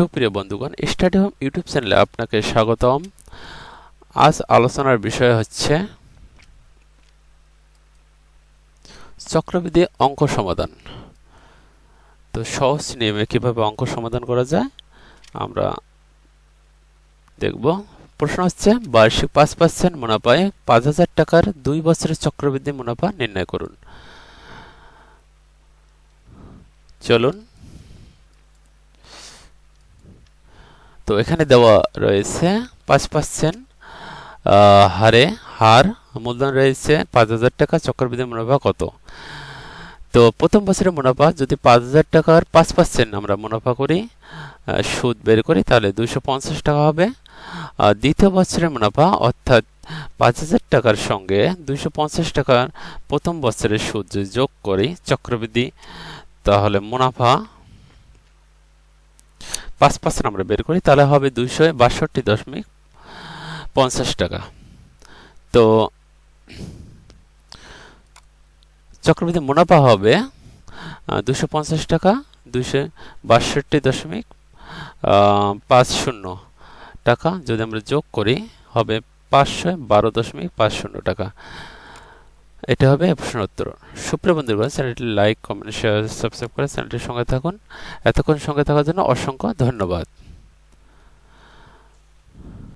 সুপ্রিয় বন্ধুগণ study home YouTube চ্যানেলে আপনাকে স্বাগতম। আজ আলোচনার বিষয় হচ্ছে চক্রবৃদ্ধি অঙ্ক সমাধান। তো সহজ নিয়মে কীভাবে অঙ্ক সমাধান করা যায়, আমরা দেখব। প্রশ্ন হচ্ছে, বার্ষিক পাঁচ পার্সেন্ট মুনাফায় পাঁচ হাজার টাকার দুই বছরের চক্রবৃদ্ধি মুনাফা নির্ণয় করুন। চলুন তো এখানে দেওয়া রয়েছে পাঁচ পার্সেন্ট হারে হার মূলধন রয়েছে পাঁচ হাজার টাকা, চক্রবৃদ্ধি মুনাফা কত? তো প্রথম বছরের মুনাফা যদি পাঁচ হাজার টাকার পাঁচ পার্সেন্ট আমরা মুনাফা করি সুদ বের করি, তাহলে দুশো পঞ্চাশ টাকা হবে। আর দ্বিতীয় বছরের মুনাফা অর্থাৎ পাঁচ হাজার টাকার সঙ্গে দুশো পঞ্চাশ টাকার প্রথম বছরের সুদ যদি যোগ করি, চক্রবৃদ্ধি, তাহলে মুনাফা পাঁচ পার্সেন্ট আমরা বের করি, তাহলে হবে দুইশো বাষট্টি দশমিক পঞ্চাশ টাকা। তো চক্রবৃদ্ধি মুনাফা হবে দুশো পঞ্চাশ টাকা, দুইশো বাষট্টি দশমিক পাঁচ শূন্য টাকা। যদি আমরা যোগ করি, হবে পাঁচশো বারো দশমিক পাঁচ শূন্য টাকা। এটা হবে প্রশ্ন উত্তর। সুপ্রিয় বন্ধুগণ, চ্যানেলটি লাইক, কমেন্ট, শেয়ার, সাবস্ক্রাইব করে চ্যানেলটির সঙ্গে থাকুন। এতক্ষণ সঙ্গে থাকার জন্য অসংখ্য ধন্যবাদ।